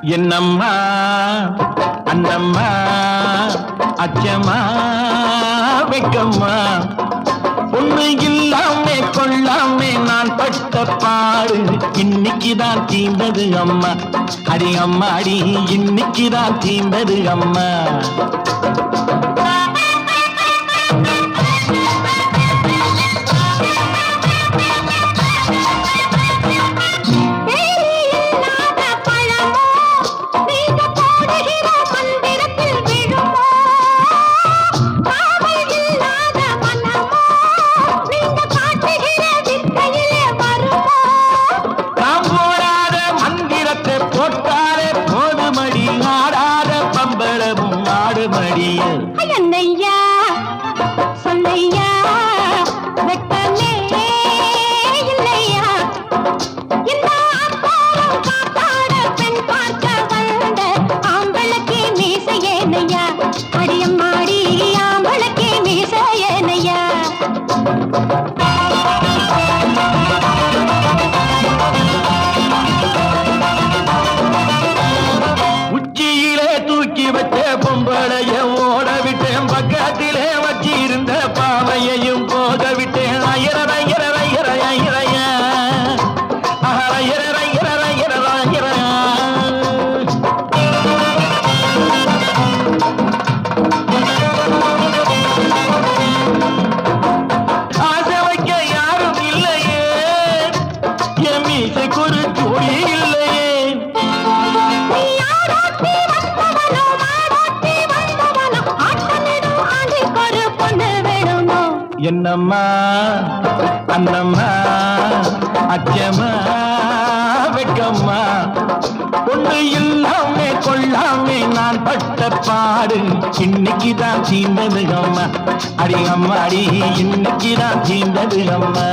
என்னம்மா அண்ணம்மா அச்சம்மா வெக்கம்மா. ஒன்று இல்லாமே கொள்ளாமே நான் பட்ட பாடு. இன்னைக்குதான் தீண்டது அம்மா. அடி அம்மா அடி இன்னைக்குதான் தீண்டது அம்மா. அடியம்மாடி ஆம்பளுக்கு மீசை உச்சியிலே தூக்கி வச்ச பொம்பளைய ஒரு பொண்ணு வேணுமோ? என்னம்மா அண்ணம்மா அச்சம்மா வெக்கம்மா. ஒண்ணு இல்லாம கொள்ளாம நான் பட்ட பாடு. இன்னைக்கு தான் தீர்ந்தது அம்மா. அடி அம்மா அடி இன்னைக்கு தான் தீர்ந்தது அம்மா.